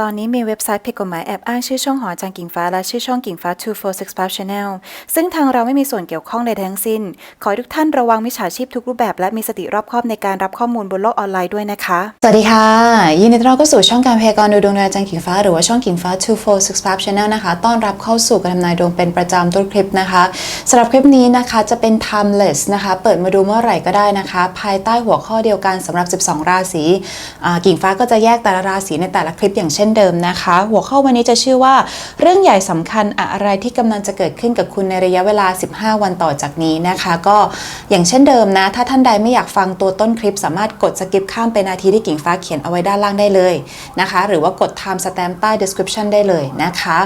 ตอนนี้มีเว็บไซต์ผิดกฎหมายแอบอ้างชื่อช่องหอจารย์กิ่งฟ้าและชื่อช่องกิ่งฟ้า 2465 Channel ซึ่งทางเราไม่มีส่วนเกี่ยวข้องใดทั้งสิ้น ขอทุกท่านระวังมิจฉาชีพทุกรูปแบบและมีสติรอบคอบในการรับข้อมูลบนโลกออนไลน์ด้วยนะคะ สวัสดีค่ะ ยินดีต้อนรับเข้าสู่ช่องการพยากรณ์ดูดวงดยอาจารย์กิ่งฟ้าหรือว่าช่องกิ่งฟ้า 2465 Channel นะคะ ต้อนรับเข้าสู่การทำนายดวงเป็นประจำทุกคลิปนะคะสำหรับคลิปนี้นะคะจะเป็น timeless นะคะ เปิดมาดูเมื่อไหร่ก็ได้นะคะ ภายใต้หัวข้อเดียวกันสำหรับ 12 ราศีกิ่งฟ้าก็จะแยกแต่ละราศีในแต่ละคลิปอย่างเช่นเดิมนะคะ หัวข้อวันนี้จะชื่อว่า เรื่องใหญ่สำคัญอะไรที่กำลังจะเกิดขึ้นกับคุณในระยะเวลา 15 วันต่อจากนี้นะคะ ก็อย่างเช่นเดิมนะ ถ้าท่านใดไม่อยากฟังตัวต้นคลิป สามารถกดสกิปข้ามไปนาทีที่กิ่งฟ้าเขียนเอาไว้ด้านล่างได้เลยนะคะ หรือว่ากด time stamp ใต้ description ได้เลยนะคะ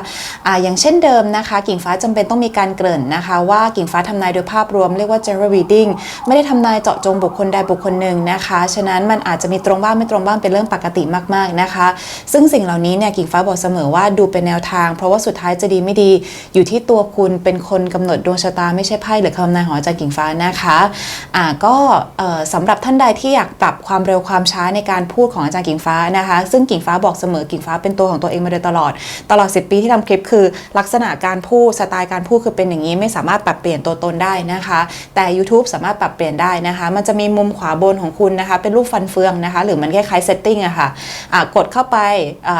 อ่าอย่างเช่นเดิมนะคะ กิ่งฟ้าจำเป็นต้องมีการเกริ่นนะคะ ว่ากิ่งฟ้าทำนายโดยภาพรวมเรียกว่า general reading ไม่ได้ทำนายเจาะจงบุคคลใดบุคคลหนึ่งนะคะ ฉะนั้นมันอาจจะมีตรงบ้างไม่ตรงบ้างเป็นเรื่องปกติมากๆนะคะ ซึ่งสิ่งเหล่านี้เนี่ยกิ่งฟ้าบอกเสมอว่าดูเป็นแนวทาง เพราะว่าสุดท้ายจะดีไม่ดีอยู่ที่ตัวคุณเป็นคนกำหนดดวงชะตาไม่ใช่ไพ่หรือคำนายขอจารย์กิ่งฟ้านะคะอ่าก็เอ่อสำหรับท่านใดที่อยากปรับความเร็วความช้าในการพูดของอาจารย์กิ่งฟ้านะคะ ซึ่งกิ่งฟ้าบอกเสมอกิ่งฟ้าเป็นตัวของตัวเองมาโดยตลอด ตลอด 10 ปีที่ทำคลิปคือ ลักษณะการพูดสไตล์การพูดคือเป็นอย่างนี้ไม่สามารถปรับเปลี่ยนตัวตนได้นะคะ แต่ YouTube สามารถปรับเปลี่ยนได้นะคะ มันจะมีมุมขวาบนของคุณนะคะ เป็นรูปฟันเฟืองนะคะ หรือมันคล้ายๆ setting อะค่ะอ่ากดเข้าไป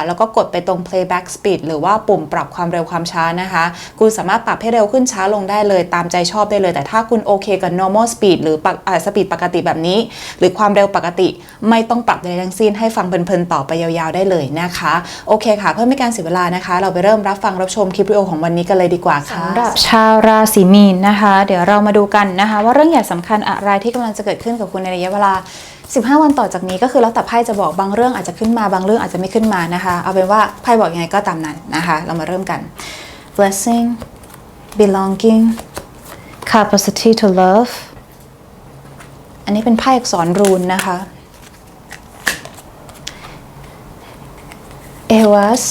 แล้วก็กดไปตรง playback speed หรือว่าปุ่มปรับความเร็วความช้านะคะ คุณสามารถปรับให้เร็วขึ้นช้าลงได้เลยตามใจชอบได้เลย แต่ถ้าคุณโอเคกับ normal speed หรือปกอ่า speed ปกติแบบนี้ หรือความเร็วปกติไม่ต้องปรับใดทั้งสิ้นให้ฟังเพลินๆต่อไปยาวๆได้เลยนะคะ โอเคค่ะ เพื่อไม่การเสียเวลานะคะ เราไปเริ่มรับฟังรับชมคลิปวิดีโอของวันนี้กันเลยดีกว่าค่ะสำหรับชาวราศีมีนนะคะ เดี๋ยวเรามาดูกันนะคะ ว่าเรื่องใหญ่สำคัญอะไรที่กำลังจะเกิดขึ้นกับคุณในระยะเวลา 15 วันต่อจากนี้ก็คือแล้วแต่ไพ่จะบอกบางเรื่องอาจจะขึ้นมาบางเรื่องอาจจะไม่ขึ้นมานะคะ เอาเป็นว่าไพ่บอกยังไงก็ตามนั้นนะคะ เรามาเริ่มกัน blessing belonging capacity to love อันนี้เป็นไพ่อักษรรูนนะคะ Ewas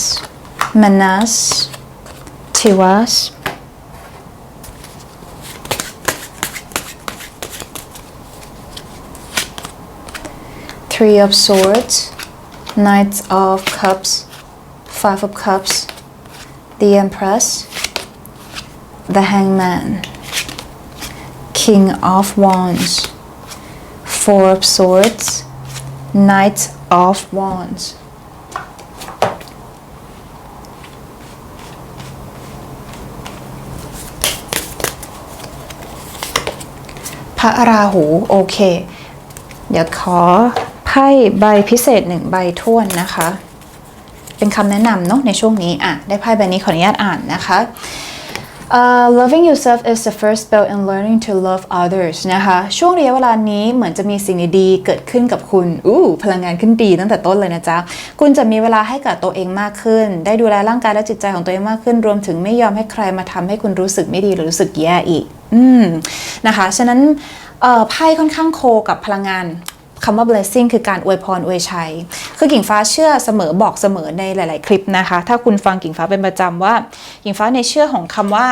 Manas Tiwas Three of Swords, Knight of Cups, Five of Cups, the Empress, the Hangman, King of Wands, Four of Swords, Knight of Wands. พระราหู โอเค เดี๋ยวขอ ไพ่ใบพิเศษหนึ่งใบท้วนนะคะ เป็นคำแนะนำเนาะในช่วงนี้อะได้ไพ่ใบนี้ขออนุญาตอ่านนะคะ Uh, loving yourself is the first step in learning to love others นะคะ ช่วงระยะเวลานี้เหมือนจะมีสิ่งดีๆเกิดขึ้นกับคุณ อู้พลังงานขึ้นดีตั้งแต่ต้นเลยนะจ๊ะ คุณจะมีเวลาให้กับตัวเองมากขึ้น ได้ดูแลร่างกายและจิตใจของตัวเองมากขึ้น รวมถึงไม่ยอมให้ใครมาทำให้คุณรู้สึกไม่ดีหรือรู้สึกแย่อีก อืม นะคะ ฉะนั้นไพ่ค่อนข้างโคกับพลังงาน คำว่า blessing คือการอวยพรอวยชัย คือกิ่งฟ้าเชื่อเสมอบอกเสมอในหลาย ๆ คลิปนะคะ ถ้าคุณฟังกิ่งฟ้าเป็นประจำว่า กิ่งฟ้าในเชื่อของคำว่า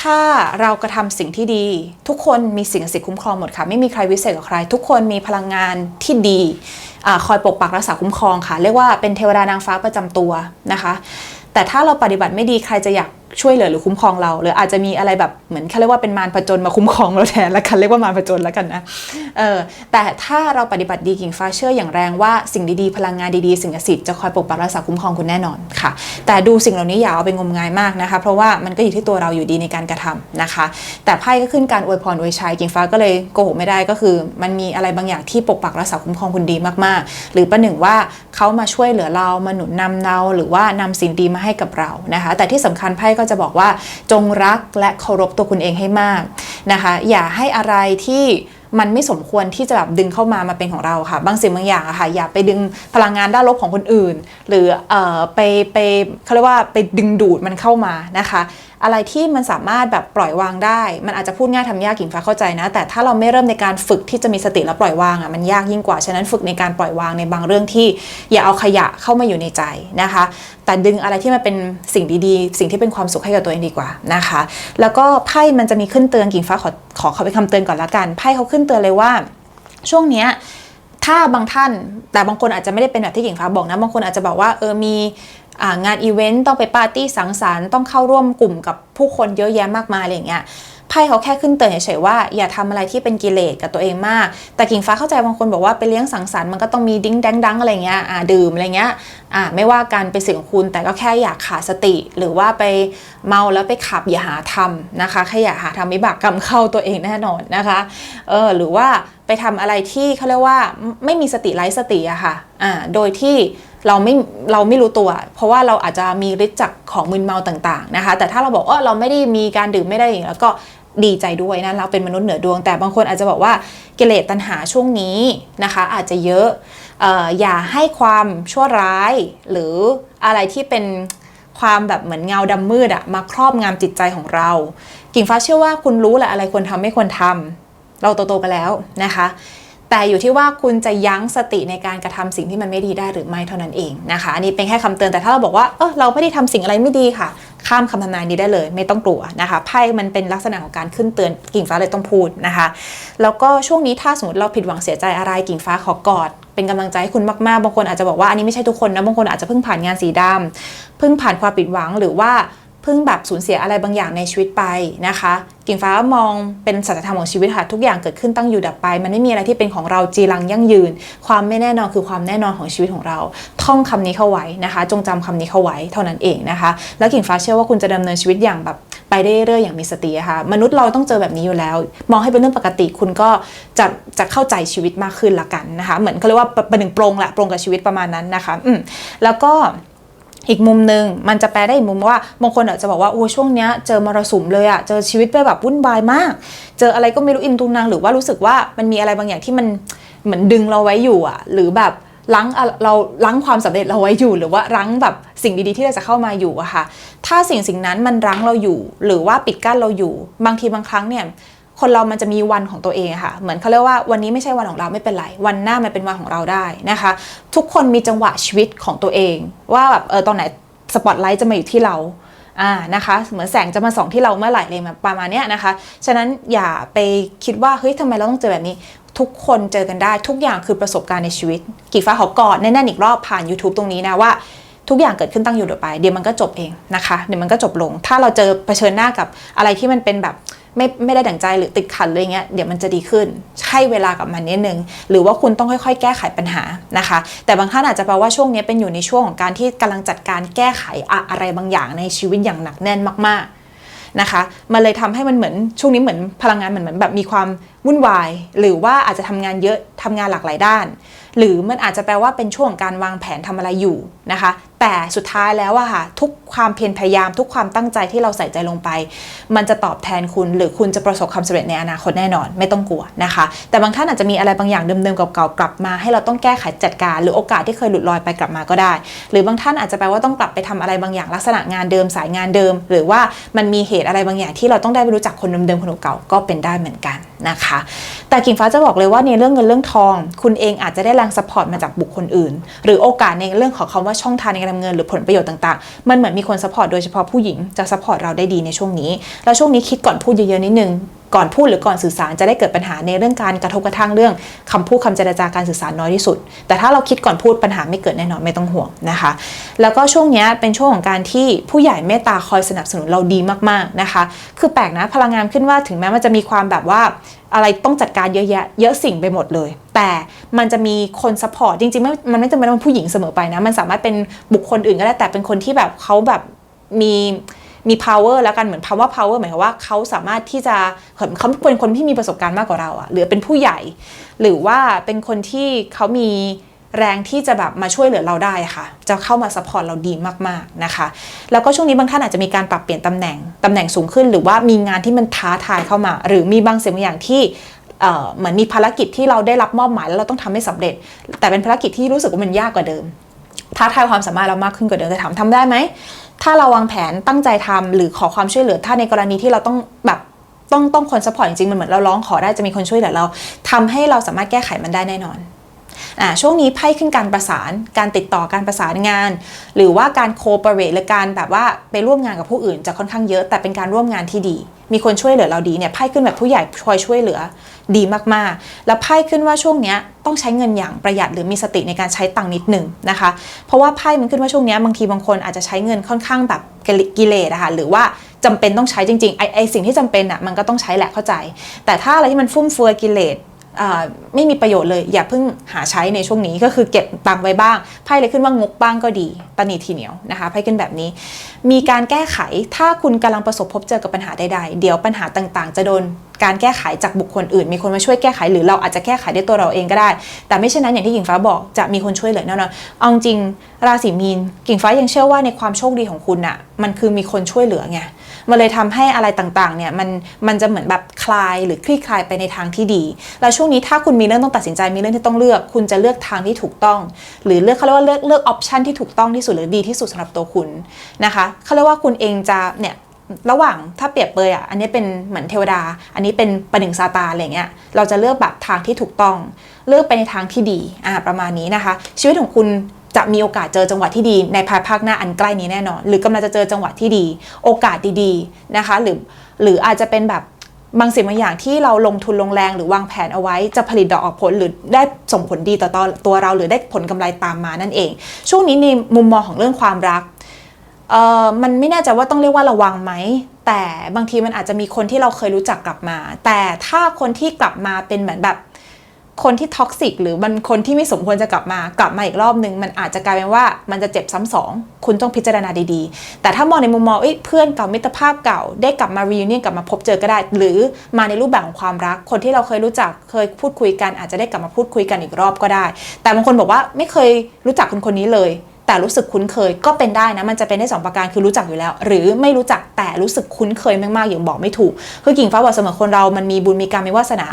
ถ้าเรากระทำสิ่งที่ดี ทุกคนมีสิ่งศักดิ์สิทธิ์คุ้มครองหมดค่ะ ไม่มีใครวิเศษกว่าใคร ทุกคนมีพลังงานที่ดีอคอยปกปักรักษาคุ้มครองค่ะ เรียกว่าเป็นเทวดานางฟ้าประจำตัวนะคะ แต่ถ้าเราปฏิบัติไม่ดีใครจะอยาก ช่วยเหลือหรือคุ้มครองเรา หรืออาจจะมีอะไรแบบเหมือนเขาเรียกว่าเป็นมารผจญมาคุ้มครองเราแทนแล้วกันเรียกว่ามารผจญแล้วกันนะเออแต่ถ้าเราปฏิบัติดีกิ่งฟ้าเชื่ออย่างแรงว่าสิ่งดีๆพลังงานดีๆสิ่งศักดิ์สิทธิ์จะคอยปกปักรักษาคุ้มครองคุณแน่นอนค่ะ แต่ดูสิ่งเหล่านี้อย่าเอาไปงมงายมากนะคะ เพราะว่ามันก็อยู่ที่ตัวเราอยู่ดีในการกระทำนะคะ แต่ไพ่ก็ขึ้นการอวยพรอวยชัยกิ่งฟ้าก็เลยโกหกไม่ได้ก็คือ มันมีอะไรบางอย่างที่ปกปักรักษาคุ้มครองคุณดีมากๆ หรือประหนึ่งว่าเขามาช่วยเหลือเรามาหนุนนำเราหรือว่านำสิ่งดีมาให้กับเรานะคะ แต่ที่สำคัญไพ่ก็จะบอกว่าจงรักและเคารพตัวคุณเองให้มากนะคะ อย่าให้อะไรที่มันไม่สมควรที่จะแบบดึงเข้ามามาเป็นของเราค่ะ บางสิ่งบางอย่างอะค่ะ อย่าไปดึงพลังงานด้านลบของคนอื่น หรือเอ่อไปไปเขาเรียกว่าไปดึงดูดมันเข้ามานะคะ อะไรที่มันสามารถแบบปล่อยวางได้ มันอาจจะพูดง่ายทำยากกิ่งฟ้าเข้าใจนะ แต่ถ้าเราไม่เริ่มในการฝึกที่จะมีสติและปล่อยวางอะมันยากยิ่งกว่าฉะนั้นฝึกในการปล่อยวางในบางเรื่องที่อย่าเอาขยะเข้ามาอยู่ในใจนะคะ แต่ดึงอะไรที่มันเป็นสิ่งดีๆ สิ่งที่เป็นความสุขให้กับตัวเองดีกว่านะคะ แล้วก็ไพ่มันจะมีขึ้นเตือนกิ่งฟ้าขอขอเขาไปนคำเตือนก่อนละกันไพ่เขาขึ้นเตือนเลยว่า ช่วงเนี้ยถ้าบางท่านแต่บางคนอาจจะไม่ได้เป็นแบบที่กิ่งฟ้าบอกนะบางคนอาจจะบอกว่าเออมี งานอีเวนต์ต้องไปปาร์ตี้สังสรรค์ต้องเข้าร่วมกลุ่มกับผู้คนเยอะแยะมากมายอะไรอย่างเงี้ยไพ่เขาแค่ขึ้นเตือนเฉยๆว่าอย่าทำอะไรที่เป็นกิเลสกับตัวเองมาก แต่กิ่งฟ้าเข้าใจบางคนบอกว่าไปเลี้ยงสังสรรค์มันก็ต้องมีดิ้งแดงดังอะไรเงี้ยอ่าดื่มอะไรเงี้ยอ่าไม่ว่ากันเป็นสิ่งของคุณแต่ก็แค่อยากขาดสติ หรือว่าไปเมาแล้วไปขับอย่าหาทำนะคะแค่อย่าหาทำวิบากกรรมเข้าตัวเองแน่นอนนะคะเออหรือว่าไปทำอะไรที่เขาเรียกว่าไม่มีสติไร้สติอะค่ะ อ่าโดยที่เราไม่เราไม่รู้ตัว เพราะว่าเราอาจจะมีฤทธิ์จากของมึนเมาต่างๆนะคะ แต่ถ้าเราบอกว่าเราไม่ได้มีการดื่มไม่ได้อย่างแล้วก็ดีใจด้วยนะเราเป็นมนุษย์เหนือดวง แต่บางคนอาจจะบอกว่ากิเลสตัณหาช่วงนี้นะคะ อาจจะเยอะเอ่ออย่าให้ความชั่วร้าย หรืออะไรที่เป็นความแบบเหมือนเงาดำมืดอะมาครอบงำจิตใจของเรา กิ่งฟ้าเชื่อว่าคุณรู้แหละอะไรควรทำไม่ควรทำเราโตๆกันแล้วนะคะ แต่อยู่ที่ว่าคุณจะยั้งสติในการกระทำสิ่งที่มันไม่ดีได้หรือไม่เท่านั้นเองนะคะ อันนี้เป็นแค่คำเตือนแต่ถ้าเราบอกว่าเออเราไม่ได้ทำสิ่งอะไรไม่ดีค่ะ ข้ามคำทำนายนี้ได้เลย ไม่ต้องกลัวนะคะไพ่มันเป็นลักษณะของการขึ้นเตือนกิ่งฟ้าเลยต้องพูดนะคะ แล้วก็ช่วงนี้ถ้าสมมติเราผิดหวังเสียใจอะไรกิ่งฟ้าขอกอดเป็นกำลังใจให้คุณมากๆ บางคนอาจจะบอกว่าอันนี้ไม่ใช่ทุกคนนะ บางคนอาจจะเพิ่งผ่านงานสีดำเพิ่งผ่านความผิดหวังหรือว่า เพิ่งแบบสูญเสียอะไรบางอย่างในชีวิตไปนะคะ กิ่งฟ้ามองเป็นสัจธรรมของชีวิตค่ะทุกอย่างเกิดขึ้นตั้งอยู่ดับไป มันไม่มีอะไรที่เป็นของเราจีรังยั่งยืน ความไม่แน่นอนคือความแน่นอนของชีวิตของเรา ท่องคำนี้เข้าไว้นะคะ จงจำคำนี้เข้าไว้เท่านั้นเองนะคะ แล้วกิ่งฟ้าเชื่อว่าคุณจะดำเนินชีวิตอย่างแบบไปได้เรื่อยอย่างมีสติะค่ะมนุษย์เราต้องเจอแบบนี้อยู่แล้ว มองให้เป็นเรื่องปกติคุณก็จะจะเข้าใจชีวิตมากขึ้นละกันนะคะ เหมือนเขาเรียกว่าประหนึ่งปรงละปรงกับชีวิตประมาณนั้นนะคะอืมแล้วก็ อีกมุมหนึ่งมันจะแปลได้อีกมุมว่าบางคนอาจจะบอกว่าโอ้ช่วงเนี้ยเจอมรสุมเลยอะเจอชีวิตไปแบบวุ่นวายมาก เจออะไรก็ไม่รู้อินตุงนางหรือว่ารู้สึกว่ามันมีอะไรบางอย่างที่มันเหมือนดึงเราไว้อยู่อะหรือแบบลังเราลังความสำเร็จเราไว้อยู่ หรือว่ารั้งแบบสิ่งดีๆที่เราจะเข้ามาอยู่อะค่ะ ถ้าสิ่งสิ่งนั้นมันรั้งเราอยู่ หรือว่าปิดกั้นเราอยู่ บางทีบางครั้งเนี่ย คนเรามันจะมีวันของตัวเองค่ะ เหมือนเขาเรียกว่าวันนี้ไม่ใช่วันของเราไม่เป็นไร วันหน้ามันเป็นวันของเราได้นะคะ ทุกคนมีจังหวะชีวิตของตัวเอง ว่าแบบเออตอนไหนสปอตไลท์จะมาอยู่ที่เราอ่านะคะเหมือนแสงจะมาส่องที่เราเมื่อไหร่เลยประมาณนี้นะคะ ฉะนั้นอย่าไปคิดว่าเฮ้ยทำไมเราต้องเจอแบบนี้ ทุกคนเจอกันได้ ทุกอย่างคือประสบการณ์ในชีวิต กี่ฟ้าขอกอดแน่นๆอีกรอบผ่าน YouTube ตรงนี้นะว่าทุกอย่างเกิดขึ้นตั้งอยู่เดี๋ยวไป เดี๋ยวมันก็จบเองนะคะ เดี๋ยวมันก็จบลง ถ้าเราเจอเผชิญหน้ากับอะไรที่มันเป็นแบบ ไม่ไม่ได้ดั่งใจหรือติดขัดเลยเงี้ยเดี๋ยวมันจะดีขึ้นให้เวลากับมันนิดนึง หรือว่าคุณต้องค่อยๆ แก้ไขปัญหานะคะ แต่บางท่านอาจจะแปลว่าช่วงนี้เป็นอยู่ในช่วงของการที่กำลังจัดการแก้ไขอะไรบางอย่างในชีวิตอย่างหนักแน่นมากๆนะคะ มันเลยทำให้มันเหมือนช่วงนี้เหมือนพลังงานมันเหมือนแบบมีความ วุ่นวาย หรือว่าอาจจะทำงานเยอะทำงานหลากหลายด้าน หรือมันอาจจะแปลว่าเป็นช่วงการวางแผนทำอะไรอยู่นะคะ แต่สุดท้ายแล้วอะค่ะทุกความเพียรพยายาม ทุกความตั้งใจที่เราใส่ใจลงไป มันจะตอบแทนคุณ หรือคุณจะประสบความสำเร็จในอนาคตแน่นอน ไม่ต้องกลัวนะคะ แต่บางท่านอาจจะมีอะไรบางอย่างเดิมๆเก่าๆกลับมา ให้เราต้องแก้ไขจัดการ หรือโอกาสที่เคยหลุดลอยไปกลับมาก็ได้ หรือบางท่านอาจจะแปลว่าต้องกลับไปทำอะไรบางอย่างลักษณะงานเดิมสายงานเดิม หรือว่ามันมีเหตุอะไรบางอย่างที่เราต้องได้ไปรู้จักคนเดิมๆคนเก่าก็เป็นได้เหมือนกันนะคะ แต่กิ่งฟ้าจะบอกเลยว่าในเรื่องเงินเรื่องทอง คุณเองอาจจะได้แรงสปอร์ตมาจากบุคคลอื่น หรือโอกาสในเรื่องของคาว่าช่องทางในการทำเงินหรือผลประโยชน์ต่างๆ มันเหมือนมีคนสปอร์ตโดยเฉพาะผู้หญิงจะสปอร์ตเราได้ดีในช่วงนี้ แล้วช่วงนี้คิดก่อนพูดเยอะๆนิดนึง ก่อนพูดหรือก่อนสื่อสารจะได้เกิดปัญหาในเรื่องการกระทบกระทั่งเรื่องคำพูดคำเจรจาการสื่อสารน้อยที่สุด แต่ถ้าเราคิดก่อนพูดปัญหาไม่เกิดแน่นอนไม่ต้องห่วงนะคะ แล้วก็ช่วงนี้เป็นช่วงของการที่ผู้ใหญ่เมตตาคอยสนับสนุนเราดีมากๆนะคะ คือแปลกนะพลังงานขึ้นว่าถึงแม้มันจะมีความแบบว่าอะไรต้องจัดการเยอะแยะเยอะสิ่งไปหมดเลย แต่มันจะมีคนซัพพอร์ตจริงๆไม่มันไม่จำเป็นต้องเป็นผู้หญิงเสมอไปนะ มันสามารถเป็นบุคคลอื่นก็ได้แต่เป็นคนที่แบบเขาแบบมี มี power แล้วกันเหมือน power power หมายความว่าเขาสามารถที่จะเหมือนเขาเป็นคนที่มีประสบการณ์มากกว่าเราอะหรือเป็นผู้ใหญ่ หรือว่าเป็นคนที่เขามีแรงที่จะแบบมาช่วยเหลือเราได้ค่ะ จะเข้ามาซัพพอร์ตเราดีมากๆนะคะ แล้วก็ช่วงนี้บางท่านอาจจะมีการปรับเปลี่ยนตำแหน่งตำแหน่งสูงขึ้น หรือว่ามีงานที่มันท้าทายเข้ามา หรือมีบางสิ่งบางอย่างที่เอ่อเหมือนมีภารกิจที่เราได้รับมอบหมายแล้วเราต้องทำให้สำเร็จ แต่เป็นภารกิจที่รู้สึกว่ามันยากกว่าเดิมท้าทายความสามารถเรามากขึ้นกว่าเดิมแต่ถามทำได้ไหม ถ้าเราวางแผนตั้งใจทำหรือขอความช่วยเหลือ ถ้าในกรณีที่เราต้องแบบต้องต้องคนสปอร์ตจริงๆมันเหมือนเราร้องขอได้จะมีคนช่วยเหลือเราทำให้เราสามารถแก้ไขมันได้แน่นอนอ่าช่วงนี้ไพ่ขึ้นการประสานการติดต่อการประสานงาน หรือว่าการโคเปเรทหรือการแบบว่าไปร่วมงานกับผู้อื่นจะค่อนข้างเยอะแต่เป็นการร่วมงานที่ดี มีคนช่วยเหลือเราดีเนี่ยไพ่ขึ้นแบบผู้ใหญ่คอยช่วยเหลือดีมากๆ แล้วไพ่ขึ้นว่าช่วงเนี้ยต้องใช้เงินอย่างประหยัดหรือมีสติในการใช้ตังค์นิดหนึ่งนะคะ เพราะว่าไพ่มันขึ้นว่าช่วงเนี้ยบางทีบางคนอาจจะใช้เงินค่อนข้างแบบกิเลสอะค่ะหรือว่าจำเป็นต้องใช้จริงๆไอไอสิ่งที่จำเป็นอะมันก็ต้องใช้แหละเข้าใจ แต่ถ้าอะไรที่มันฟุ่มเฟือยกิเลส ไม่มีประโยชน์เลย อย่าเพิ่งหาใช้ในช่วงนี้ก็คือเก็บตังไว้บ้างไพ่เลยขึ้นว่างกบ้างก็ดีตนีทีเหนียวนะคะไพ่ขึ้นแบบนี้ มีการแก้ไขถ้าคุณกำลังประสบพบเจอกับปัญหาใดๆ เดี๋ยวปัญหาต่างๆ จะโดน การแก้ไขจากบุคคลอื่น มีคนมาช่วยแก้ไขหรือเราอาจจะแก้ไขด้วยตัวเราเองก็ได้ แต่ไม่เช่นนั้นอย่างที่กิ่งฟ้าบอกจะมีคนช่วยเหลือแน่นอนเอาจริงราศีมีนกิ่งฟ้ายังเชื่อว่าในความโชคดีของคุณอะมันคือมีคนช่วยเหลือไงมันเลยทำให้อะไรต่างๆ เนี่ยมันมันจะเหมือนแบบคลายหรือคลี่คลายไปในทางที่ดี แล้วช่วงนี้ถ้าคุณมีเรื่องต้องตัดสินใจมีเรื่องที่ต้องเลือก คุณจะเลือกทางที่ถูกต้อง หรือเลือกเขาเรียกว่าเลือกเลือกออปชันที่ถูกต้องที่สุดหรือดีที่สุดสำหรับตัวคุณนะคะเขาเรียกว่าคุณเองจะเนี่ย ระหว่างถ้าเปรียบเปยอะอันนี้เป็นเหมือนเทวดา อันนี้เป็นประหนึ่งซาตาอะไรเงี้ยเราจะเลือกแบบทางที่ถูกต้อง เลือกไปในทางที่ดีอ่าประมาณนี้นะคะ ชีวิตของคุณจะมีโอกาสเจอจังหวะที่ดีในภายภาคหน้าอันใกล้นี้แน่นอน หรือกำลังจะเจอจังหวะที่ดี โอกาสดีๆนะคะ หรือหรืออาจจะเป็นแบบบางสิ่งบางอย่างที่เราลงทุนลงแรงหรือวางแผนเอาไว้จะผลิตดอกออกผลหรือได้ส่งผลดีต่อตัวตัวเราหรือได้ผลกำไรตามมานั่นเอง ช่วงนี้ในมุมมองของเรื่องความรัก เออมันไม่แน่ใจว่าต้องเรียกว่าระวังไหม แต่บางทีมันอาจจะมีคนที่เราเคยรู้จักกลับมา แต่ถ้าคนที่กลับมาเป็นเหมือนแบบคนที่ท็อกซิกหรือมันคนที่ไม่สมควรจะกลับมากลับมาอีกรอบนึง มันอาจจะกลายเป็นว่ามันจะเจ็บซ้ำสองคุณต้องพิจารณาดีๆ แต่ถ้ามองในมุมมองเอ้ยเพื่อนเก่ามิตรภาพเก่า ได้กลับมา reunion กลับมาพบเจอก็ได้ หรือมาในรูปแบบของความรัก คนที่เราเคยรู้จักเคยพูดคุยกัน อาจจะได้กลับมาพูดคุยกันอีกรอบก็ได้ แต่บางคนบอกว่าไม่เคยรู้จักคนคนนี้เลย แต่รู้สึกคุ้นเคยก็เป็นได้นะมันจะเป็นได้สองประการคือรู้จักอยู่แล้ว หรือไม่รู้จักแต่รู้สึกคุ้นเคยมากๆอย่างบอกไม่ถูก คือกิ่งฟ้าบอกเสมอคนเรามันมีบุญมีกรรมมีวาสนา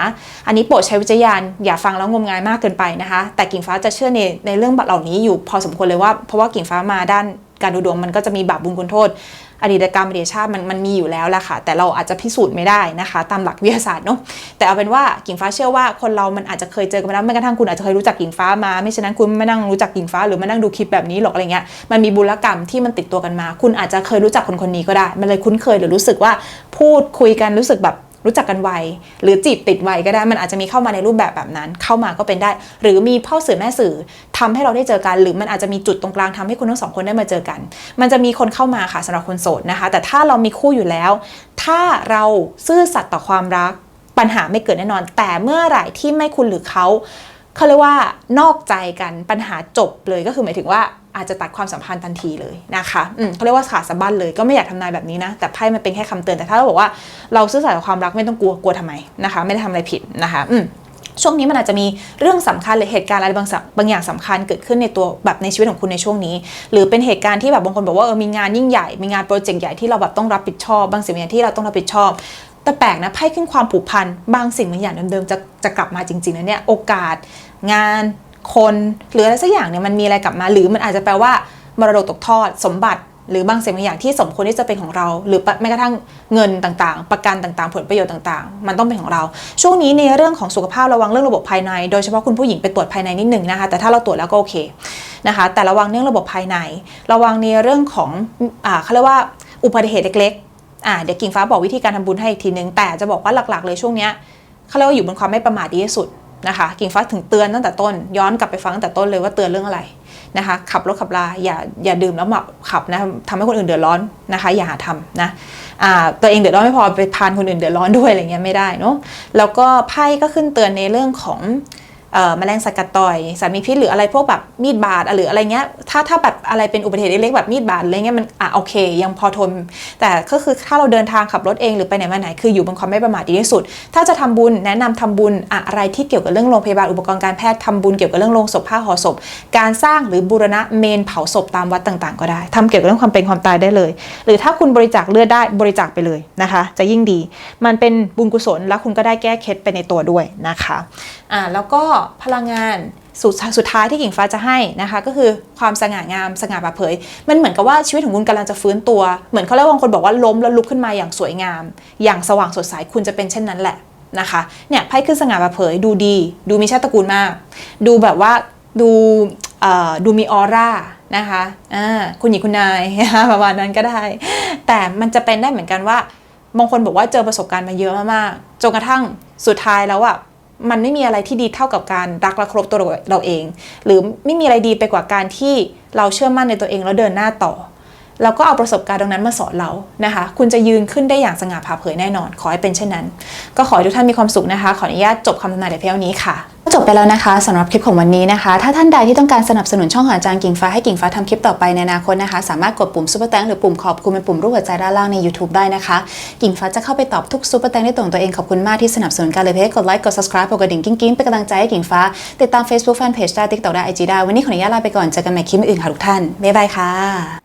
อันนี้โปรดใช้วิจารณญานอย่าฟังแล้วงมงายมากเกินไปนะคะ แต่กิ่งฟ้าจะเชื่อในในเรื่องเหล่านี้อยู่พอสมควรเลยว่าเพราะว่ากิ่งฟ้ามาด้านการดูดวงมันก็จะมีบาปบุญคุณโทษ อดีตกรรมอดีตชาติมันมันมีอยู่แล้วแหละค่ะ แต่เราอาจจะพิสูจน์ไม่ได้นะคะ ตามหลักวิทยาศาสตร์เนาะแต่เอาเป็นว่ากิ่งฟ้าเชื่อว่าคนเรามันอาจจะเคยเจอกันมาแล้วแม้กระทั่งคุณอาจจะเคยรู้จักกิ่งฟ้ามา ไม่ฉะนั้นคุณไม่นั่งรู้จักกิ่งฟ้าหรือมานั่งดูคลิปแบบนี้หรอกอะไรเงี้ยมันมีบุญกรรมที่มันติดตัวกันมา คุณอาจจะเคยรู้จักคนคนนี้ก็ได้ มันเลยคุ้นเคยหรือรู้สึกว่าพูดคุยกันรู้สึกแบบ รู้จักกันไวหรือจีบติดไวก็ได้มันอาจจะมีเข้ามาในรูปแบบแบบนั้น เข้ามาก็เป็นได้ หรือมีพ่อสื่อแม่สื่อทำให้เราได้เจอกัน หรือมันอาจจะมีจุดตรงกลางทำให้คุณทั้งสองคนได้มาเจอกัน มันจะมีคนเข้ามาค่ะสำหรับคนโสดนะคะ แต่ถ้าเรามีคู่อยู่แล้ว ถ้าเราซื่อสัตย์ต่อความรักปัญหาไม่เกิดแน่นอน แต่เมื่อไหร่ที่ไม่คุณหรือเขา เขาเรียกว่านอกใจกันปัญหาจบเลยก็คือหมายถึงว่าอาจจะตัดความสัมพันธ์ทันทีเลยนะคะอืมเขาเรียกว่าขาดสะบั้นเลยก็ไม่อยากทำนายแบบนี้นะ แต่ไพ่มันเป็นแค่คำเตือนแต่ถ้าเราบอกว่าเราซื่อสัตย์ต่อความรักไม่ต้องกลัวกลัวทำไมนะคะ ไม่ได้ทำอะไรผิดนะคะอืมช่วงนี้มันอาจจะมีเรื่องสำคัญหรือเหตุการณ์อะไรบางสับางอย่างสำคัญเกิดขึ้นในตัวแบบในชีวิตของคุณในช่วงนี้ หรือเป็นเหตุการณ์ที่แบบบางคนบอกว่าเออมีงานยิ่งใหญ่ มีงานโปรเจกต์ใหญ่ที่เราแบบต้องรับผิดชอบบางสิ่งบางอย่างที่เราต้องรับผิดชอบ แต่แปลกนะไพ่ขึ้นความผูกพันบางสิ่งบางอย่างเดิมๆจะจะกลับมาจริงๆนะเนี่ยโอกาส งานคนหรืออะไรสักอย่างเนี่ยมันมีอะไรกลับมา หรือมันอาจจะแปลว่ามรดกตกทอด สมบัติ หรือบางสิ่งบางอย่างที่สมควรที่จะเป็นของเรา หรือแม้กระทั่งเงินต่างๆ ประกันต่างๆ ผลประโยชน์ต่างๆ มันต้องเป็นของเรา ช่วงนี้ในเรื่องของสุขภาพระวังเรื่องระบบภายใน โดยเฉพาะคุณผู้หญิงไปตรวจภายในนิดหนึ่งนะคะแต่ถ้าเราตรวจแล้วก็โอเคนะคะแต่ระวังเรื่องระบบภายใน ระวังในเรื่องของอ่าเขาเรียกว่าอุบัติเหตุเล็กๆ อ่าเดี๋ยวกิ่งฟ้าบอกวิธีการทำบุญให้อีกทีนึง แต่จะบอกว่าหลักๆ เลยช่วงเนี้ยเขาเรียกว่าอยู่บนความไม่ประมาทดีที่สุดนะคะ กิ่งฟ้าถึงเตือนตั้งแต่ต้น ย้อนกลับไปฟังตั้งแต่ต้นเลยว่าเตือนเรื่องอะไรนะคะขับรถขับลาอย่าอย่าดื่มแล้วมาขับนะทำให้คนอื่นเดือดร้อนนะคะ อย่าหาทำนะตัวเองเดือดร้อนไม่พอไปพานคนอื่นเดือดร้อนด้วยอะไรเงี้ยไม่ได้เนาะแล้วก็ไพ่ก็ขึ้นเตือนในเรื่องของ แมลงสัตว์กัดต่อยสารมีพิษหรืออะไรพวกแบบมีดบาดหรืออะไรเงี้ยถ้าถ้าแบบอะไรเป็นอุบัติเหตุเล็กๆแบบมีดบาดอะไรเงี้ยมันอะโอเค ยังพอทน แต่ก็คือถ้าเราเดินทางขับรถเองหรือไปไหนมาไหนคืออยู่บนความไม่ประมาทดีที่สุด ถ้าจะทำบุญแนะนำทำบุญอะไรที่เกี่ยวกับเรื่องโรงพยาบาลอุปกรณ์การแพทย์ทำบุญเกี่ยวกับเรื่องโรงศพผ้าห่อศพ การสร้างหรือบูรณะเมนเผาศพตามวัดต่างๆ ก็ได้ทำเกี่ยวกับเรื่องความเป็นความตายได้เลย หรือถ้าคุณบริจาคเลือดได้บริจาคไปเลยนะคะ จะยิ่งดี มันเป็นบุญกุศลแล้วคุณก็ได้แก้เคล็ดไปในตัวด้วยนะคะอ่าแล้วก็พลังงานสุดสุดท้ายที่กิ่งฟ้าจะให้นะคะก็คือความสง่างามสง่าผ่าเผย มันเหมือนกับว่าชีวิตของคุณกำลังจะฟื้นตัว เหมือนเขาเรียกว่าบางคนบอกว่าล้มแล้วลุกขึ้นมาอย่างสวยงาม อย่างสว่างสดใสคุณจะเป็นเช่นนั้นแหละนะคะเนี่ยไพ่ขึ้นสง่าผ่าเผยดูดี ดูมีชาติตระกูลมาก ดูแบบว่าดูดูมีออร่านะคะคุณหญิงคุณนายประมาณนั้นก็ได้ แต่มันจะเป็นได้เหมือนกันว่าบางคนบอกว่าเจอประสบการณ์มาเยอะมากๆจนกระทั่งสุดท้ายแล้วอะ มันไม่มีอะไรที่ดีเท่ากับการรักและเคารพตัวเราเอง หรือไม่มีอะไรดีไปกว่าการที่เราเชื่อมั่นในตัวเองแล้วเดินหน้าต่อ แล้วก็เอาประสบการณ์ตรงนั้นมาสอนเรานะคะ คุณจะยืนขึ้นได้อย่างสง่าผ่าเผยแน่นอน ขอให้เป็นเช่นนั้น ก็ขอให้ทุกท่านมีความสุขนะคะ ขออนุญาตจบคำทำนายแต่เพียงเท่านี้ค่ะ จบไปแล้วนะคะสำหรับคลิปของวันนี้นะคะ ถ้าท่านใดที่ต้องการสนับสนุนช่องของอาจารย์กิ่งฟ้าให้กิ่งฟ้าทำคลิปต่อไปในอนาคตนะคะ สามารถกดปุ่มซุปเปอร์แตงหรือปุ่มขอบคุณเป็นปุ่มรูปหัวใจด้านล่างใน YouTube ได้นะคะ กิ่งฟ้าจะเข้าไปตอบทุกซุปเปอร์แตงด้ตัวของตัวเองขอบคุณมากที่สนับสนุนกันเลยเพื่อกดไลค์กด subscribe กดกระดิ่งกิ้งๆเป็นกำลังใจให้กิ่งฟ้า ติดตาม Facebook Fanpage ได้ TikTok ได้ IG ได้วันนี้ขออนุญาตลาไปก่อนเจอกันใหม่คลิปอื่นค่ะทุกท่านบ๊ายบายค่ะ